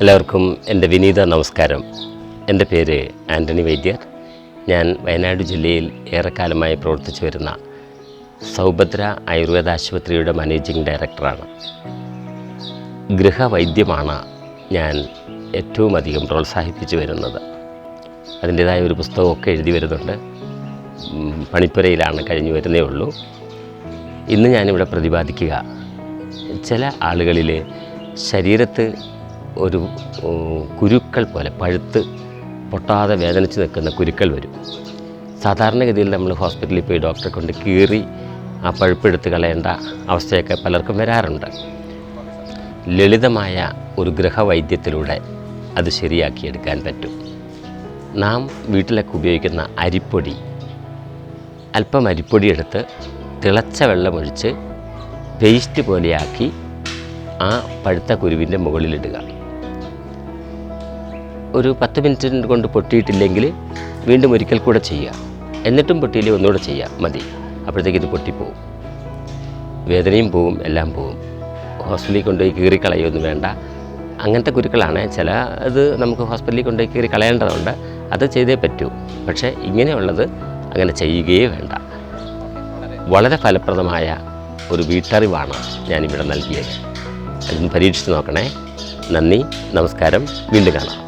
എല്ലാവർക്കും എന്റെ വിനീത നമസ്കാരം. എന്റെ പേര് ആന്റണി വൈദ്യർ. ഞാൻ വയനാട് ജില്ലയിൽ ഏറെക്കാലമായി പ്രവർത്തിച്ചു വരുന്ന സൗഭദ്ര ആയുർവേദ ആശുപത്രിയുടെ മാനേജിംഗ് ഡയറക്ടറാണ്. ഗൃഹവൈദ്യമാണ് ഞാൻ ഏറ്റവും അധികം പ്രോത്സാഹിപ്പിച്ചു വരുന്നത്. അതിന്റേതായ ഒരു പുസ്തകമൊക്കെ എഴുതി വരുന്നുണ്ട്. പണിപ്പുരയിലാണ് കഴിഞ്ഞു വരുന്നേ ഉള്ളൂ. ഇന്ന് ഞാനിവിടെ പ്രതിപാദിക്കുക ചില ആളുകളിൽ ശരീരത്ത് ഒരു കുരുക്കൾ പോലെ പഴുത്ത് പൊട്ടാതെ വേദനിച്ച് നിൽക്കുന്ന കുരുക്കൾ വരും. സാധാരണഗതിയിൽ നമ്മൾ ഹോസ്പിറ്റലിൽ പോയി ഡോക്ടറെ കൊണ്ട് കീറി ആ പഴുപ്പെടുത്ത് കളയേണ്ട അവസ്ഥയൊക്കെ പലർക്കും വരാറുണ്ട്. ലളിതമായ ഒരു ഗൃഹവൈദ്യത്തിലൂടെ അത് ശരിയാക്കിയെടുക്കാൻ പറ്റും. നാം വീട്ടിലൊക്കെ ഉപയോഗിക്കുന്ന അരിപ്പൊടി അല്പം അരിപ്പൊടി എടുത്ത് തിളച്ച വെള്ളമൊഴിച്ച് പേസ്റ്റ് പോലെയാക്കി ആ പഴുത്ത കുരുവിന്റെ മുകളിലിടുക. ഒരു പത്ത് മിനിറ്റ് കൊണ്ട് പൊട്ടിയിട്ടില്ലെങ്കിൽ വീണ്ടും ഒരിക്കൽ കൂടെ ചെയ്യുക. എന്നിട്ടും പൊട്ടിയില്ല ഒന്നുകൂടെ ചെയ്യുക. മതി. അപ്പോഴത്തേക്ക് ഇത് പൊട്ടിപ്പോവും. വേദനയും പോവും എല്ലാം പോവും. ഹോസ്പിറ്റലിൽ കൊണ്ടുപോയി കീറി കളയൊന്നും വേണ്ട. അങ്ങനത്തെ കുരുക്കളാണ് ചില ഇത് നമുക്ക് ഹോസ്പിറ്റലിൽ കൊണ്ടുപോയി കീറി കളയേണ്ടതുണ്ട്. അത് ചെയ്തേ പറ്റൂ. പക്ഷേ ഇങ്ങനെയുള്ളത് അങ്ങനെ ചെയ്യുകയേ വേണ്ട. വളരെ ഫലപ്രദമായ ഒരു വീട്ടറിവാണ് ഞാനിവിടെ നൽകിയത്. അതൊന്ന് പരീക്ഷിച്ച് നോക്കണേ. നന്ദി. നമസ്കാരം. വീണ്ടും കാണാം.